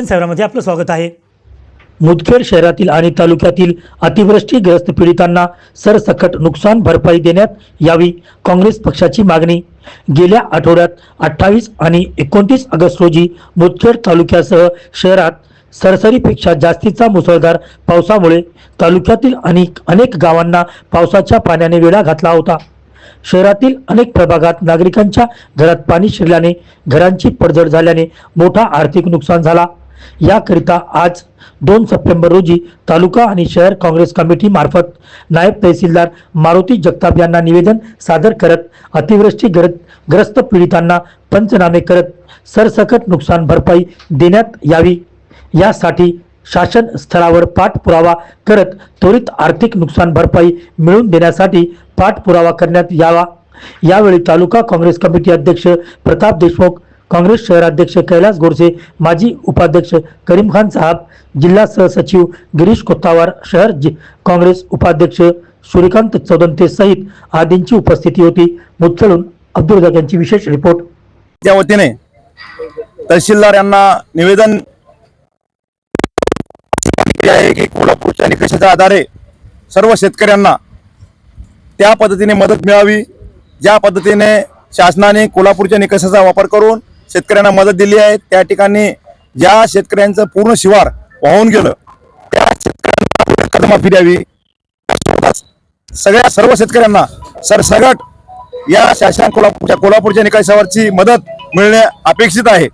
Nation सेवरामध्ये आपलं स्वागत आहे. मुदखेड शहरातील आणि तालुक्यातील अतिवृष्टीग्रस्त पीडितांना सरसकट नुकसान भरपाई देण्यात यावी काँग्रेस पक्षाची मागणी. गेल्या आठवड्यात अठ्ठावीस आणि एकोणतीस ऑगस्ट रोजी मुदखेड तालुक्यासह शहरात सरसरीपेक्षा जास्तीचा मुसळधार पावसामुळे तालुक्यातील अनेक अनेक गावांना पावसाच्या पाण्याने वेढा घातला होता. शहरातील अनेक प्रभागात नागरिकांच्या घरात पाणी शिरल्याने घरांची पडझड झाल्याने मोठा आर्थिक नुकसान झाला. याकरिता आज दोन सप्टेंबर रोजी तालुका आणि शहर काँग्रेस कमिटी मार्फत नायब तहसीलदार मारुती जगताप यांना निवेदन सादर करत अतिवृष्टी ग्रस्त पीडितांना पंचनामे करत सरसकट नुकसान भरपाई देण्यात यावी. यासाठी शासन स्थळावर पाठपुरावा करत त्वरित आर्थिक नुकसान भरपाई मिळवून देण्यासाठी पाठपुरावा करण्यात यावा. यावेळी तालुका काँग्रेस कमिटी अध्यक्ष प्रताप देशमुख काँग्रेस शहराध्यक्ष कैलास गोरसे माजी उपाध्यक्ष करीम खान साहब जिल्हा सहसचिव गिरीश कोत्तावार शहर काँग्रेस उपाध्यक्ष सूर्यकांत चौदंते सहित आदींची उपस्थिती होती. मुच्चलून अब्दुल रजाक यांची विशेष रिपोर्ट. त्या वतीने तहसीलदार यांना निवेदन आहे की कोल्हापूरच्या निकषाच्या आधारे सर्व शेतकऱ्यांना त्या पद्धतीने मदत मिळावी. ज्या पद्धतीने शासनाने कोल्हापूरच्या निकषाचा वापर करून शेतकऱ्यांना मदत दिली आहे. त्या ठिकाणी ज्या शेतकऱ्यांचं पूर्ण शिवार वाहून गेलं त्या शेतकऱ्यांना कर्जमाफी द्यावी. सगळ्या सर्व शेतकऱ्यांना सरसगट या शासन कोल्हापूरच्या कोल्हापूरच्या निकायसावरची मदत मिळणे अपेक्षित आहे.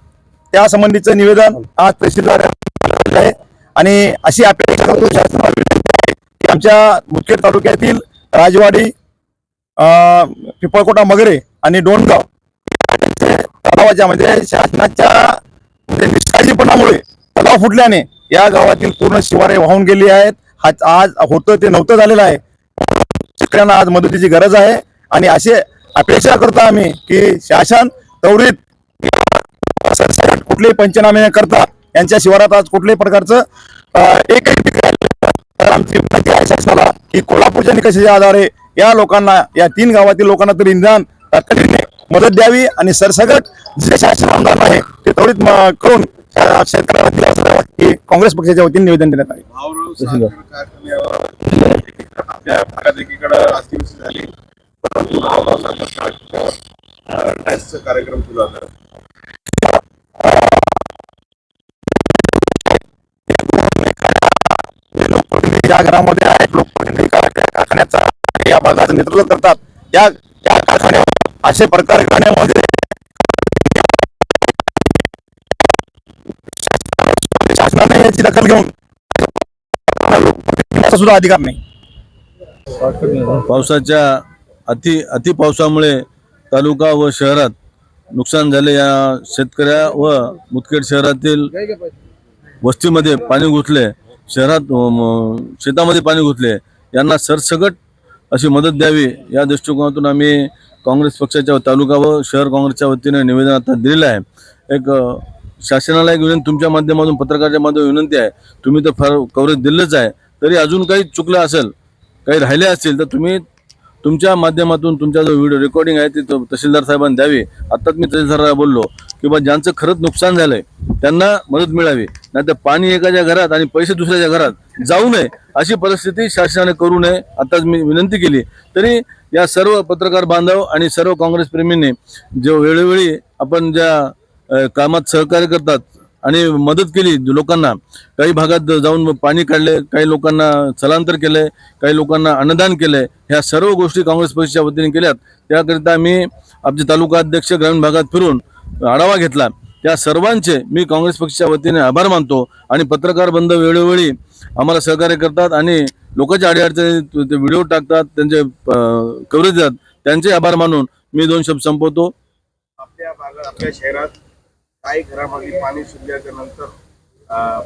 त्या संबंधीचं निवेदन आज तहसीलदार आहे. आणि अशी अपेक्षा करतो शासनाला आहे की आमच्या मुदखेड तालुक्यातील राजवाडी अं, पिपळकोटा मगरे आणि डोणगाव या म्हणजे शासनाच्या म्हणजे निष्काळजीपणामुळे तलाव फुटल्याने या गावातील पूर्ण शिवारे वाहून गेली आहेत. आज होतं ते नव्हतं झालेलं आहे. शेतकऱ्यांना आज मदतीची गरज आहे. आणि असे अपेक्षा करतो आम्ही की शासन त्वरित कुठलेही पंचनामे न करता यांच्या शिवारात आज कुठल्याही प्रकारचं एक एकही पीक तर आमची विनंती आहे शासनाला की कोल्हापूरच्या निकषाच्या आधारे या लोकांना या तीन गावातील लोकांना तरी इंधन तातडीने मदत द्यावी आणि सरसकट जे शासन आमदार आहे ते त्वरित करून शेतकऱ्यांना ही काँग्रेस पक्षाच्या वतीने निवेदन देण्यात आहे भाऊराव साखर कारखान्यावर आपल्या भागात एकीकडे अतिवृष्टी झाली परंतु भाऊराव साखर कारखान्यावर डान्सचा कार्यक्रम सुरू होता जे लोकप्रतिनिधी या घरामध्ये आहेत लोकप्रतिनिधी कारखान्याचा या भागाचं नेतृत्व करतात त्या त्या कारखान्यावर असे प्रकार घडण्यामध्ये शासनाने याची दखल घेऊन सुद्धा अधिकार नाही. पावसाच्या अति अति पावसामुळे तालुका व शहरात नुकसान झाले या शेतकऱ्या व मुदखेड शहरातील वस्तीमध्ये पाणी घुसले शहरात शेतामध्ये पाणी घुसले यांना सरसकट अशी मदत द्यावी या दृष्टिकोनातून आम्ही काँग्रेस पक्षाच्या तालुका व शहर काँग्रेसच्या वतीने निवेदन आता दिलेलं आहे. एक शासनाला एक विनंती तुमच्या माध्यमातून पत्रकाराच्या माध्यमातून विनंती आहे. तुम्ही तर फार कव्हरेज दिलंच आहे. तरी अजून काही चुकलं असेल काही राहिले असतील तर तुम्ही तुमच्या माध्यमातून तुमचा जो व्हिडिओ रेकॉर्डिंग आहे ते तहसीलदार साहेबांना द्यावी. आत्ताच मी तहसीलदाराला बोललो की बा ज्यांचं खरंच नुकसान झालंय त्यांना मदत मिळावी. नाहीतर पाणी एकाच्या घरात आणि पैसे दुसऱ्याच्या घरात जाऊ नये अशी परिस्थिती शासनाने करू नये आत्ताच मी विनंती केली. तरी या सर्व पत्रकार बांधव आणि सर्व काँग्रेस प्रेमींनी जो वेळोवेळी आपण ज्या कामात सहकार्य करतात आणि मदत केली लोकांना काही भागात जाऊन पाणी काढले काही लोकांना स्थलांतर केले काही लोकांना अन्नदान केले ह्या सर्व गोष्टी काँग्रेस पक्षाच्या वतीने केल्यात. त्याकरिता आम्ही आमचे तालुका अध्यक्ष ग्रामीण भागात फिरून आढावा घेतला. त्या सर्वांचे मी काँग्रेस पक्षाच्या वतीने आभार मानतो आणि पत्रकार बंद वेळोवेळी आम्हाला सहकार्य करतात आणि लोकांच्या अडीअडचणी ते व्हिडिओ टाकतात त्यांचे कव्हरेज देतात त्यांचे आभार मानून मी दोन शब्द संपवतो. आपल्या भागात आपल्या शहरात काही घरामध्ये पाणी शिरल्याच्या नंतर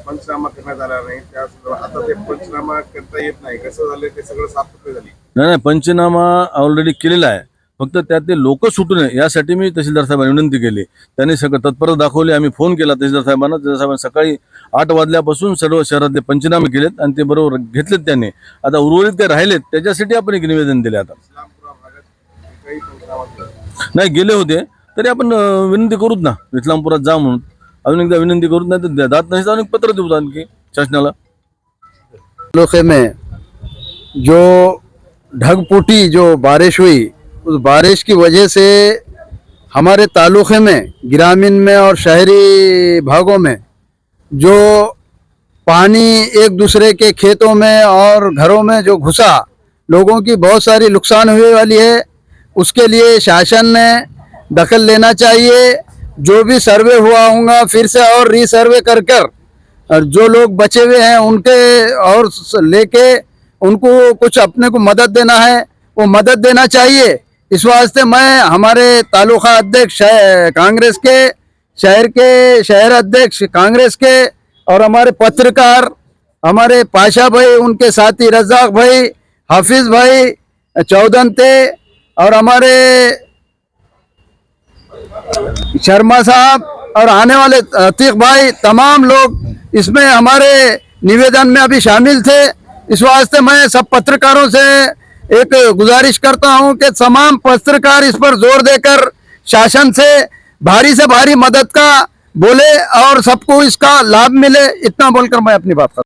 पंचनामा करण्यात आला नाही. त्या आता ते पंचनामा करता येत नाही. कसं झालं ते सगळं साफसफाई झाली. नाही नाही पंचनामा ऑलरेडी केलेला आहे. फक्त त्यातले लोक सुटू नये यासाठी मी तहसीलदार साहेबांना विनंती केली. त्यांनी सगळं तत्परता दाखवली आम्ही फोन केला तहसीलदार साहेबांना. तहसीलदार साहेबांनी सकाळी आठ वाजल्यापासून सर्व शहरातले पंचनामे केलेत आणि ते बरोबर घेतलेत त्यांनी. आता उर्वरित काय राहिलेत त्याच्यासाठी आपण एक निवेदन दिले आता. नाही गेले होते तरी आपण विनंती करूच ना. इस्लामपुरात जा म्हणून. अजून एकदा विनंती करूच नाही तर दात नाही तर पत्र देऊ आणखी शासनाला. तालुके में जो ढगपोटी जो बारिश हुई उस बारिश की वजह से हमारे तालुके में, ग्रामीण में और शहरी भागों में जो पानी एक दूसरे के खेतों में और घरों में जो घुसा, लोगों की बहुत सारी नुकसान हुए वाली है। उसके लिए शासन ने दखल लेना चाहिए। जो भी सर्वे हुआ होगा, फिर से और रीसर्वे कर कर, और जो लोग बचे हुए हैं, उनके और लेके उनको कुछ अपने को मदद देना है। वो मदद देना चाहिए। इस वास्ते मैं हमारे तालुका अध्यक्ष कांग्रेस के, शहर के, शहर अध्यक्ष कांग्रेस के और हमारे पत्रकार, हमारे पाशा भाई, उनके साथी रजाक भाई, हाफिज भाई, चौदनते और हमारे शर्मा साहब और आने वाले अतीक भाई, तमाम लोग इसमें हमारे निवेदन में अभी शामिल थे। इस वास्ते मैं सब पत्रकारों से एक गुजारिश करता हूँ कि तमाम पत्रकार इस पर ज़ोर देकर शासन से भारी से भारी मदद का बोले और सबको इसका लाभ मिले, इतना बोलकर मैं अपनी बात करता।